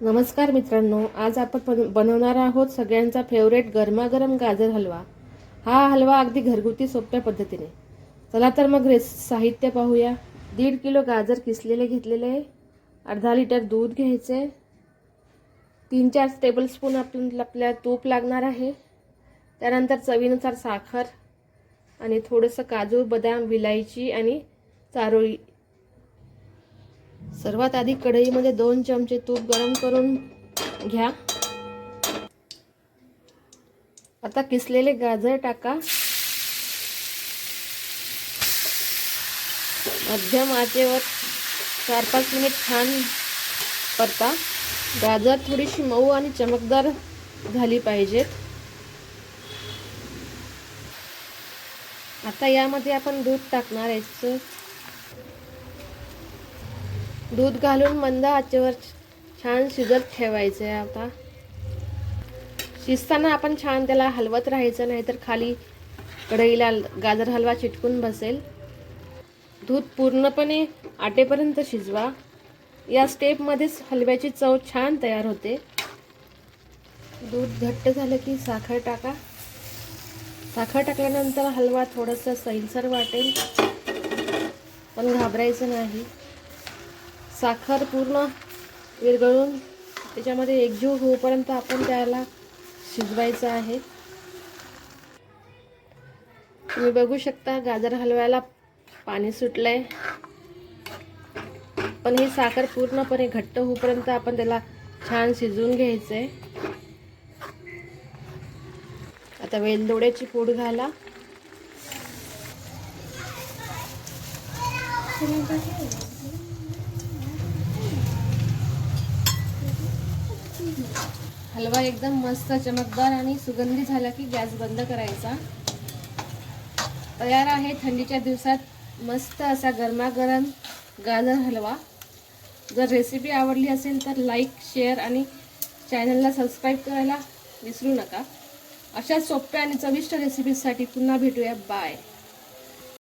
नमस्कार मित्रांनो आज आपण बन- बनवणार आहोत सगळ्यांचा फेवरेट गरमागरम गाजर हलवा. हा हलवा अगदी घरगुती सोप्या पद्धतीने. चला तर मग रेस साहित्य पाहूया. दीड किलो गाजर किसलेले घेतलेले अर्धा लिटर दूध घ्यायचे. तीन चार टेबलस्पून आपण आपल्या तूप लागणार आहे. त्यानंतर चवीनुसार साखर आणि थोडंसं काजू बदाम विलायची आणि चारोळी. सर्वात आधी कढईमध्ये दोन चमचे तूप गरम करून घ्या. आता किसलेले गाजर टाका. मध्यम आचेवर चार पाच मिनिट छान परता. गाजर थोडीशी मऊ आणि चमकदार झाली पाहिजेत. आता यामध्ये आपण दूध टाकणार आहे दूध घालून मंद आचेवर छान शिजत ठेवायचं आहे आता. शिजताना आपण छान त्याला हलवत राहायचं नाही तर खाली कढईला गाजर हलवा चिटकून बसेल. दूध पूर्णपणे आटेपर्यंत शिजवा. या स्टेपमध्येच हलव्याची चव छान तयार होते. दूध घट्ट झालं की साखर टाका. साखर टाकल्यानंतर हलवा थोडंसं सैलसर वाटेल. पण घाबरायचं नाही. साखर पूर्ण विरघळून त्याच्यामध्ये एकजीव होईपर्यंत आपण त्याला शिजवायचं आहे. तुम्ही बघू शकता गाजर हलव्याला पाणी सुटलंय. पण ही साखर पूर्णपणे घट्ट होईपर्यंत आपण त्याला छान शिजवून घ्यायचंय. आता वेलदोड्याची पूड घाला. हलवा एकदम मस्त चमकदार आणि सुगंधी झाला की गॅस बंद करायचा. तयार आहे थंडीच्या दिवसात मस्त असा गरमागरम गाजर हलवा. जर रेसिपी आवडली असेल तर लाईक शेअर आणि चॅनलला सबस्क्राईब करायला विसरू नका. अशा सोप्या आणि चविष्ट रेसिपीसाठी पुन्हा भेटूया. बाय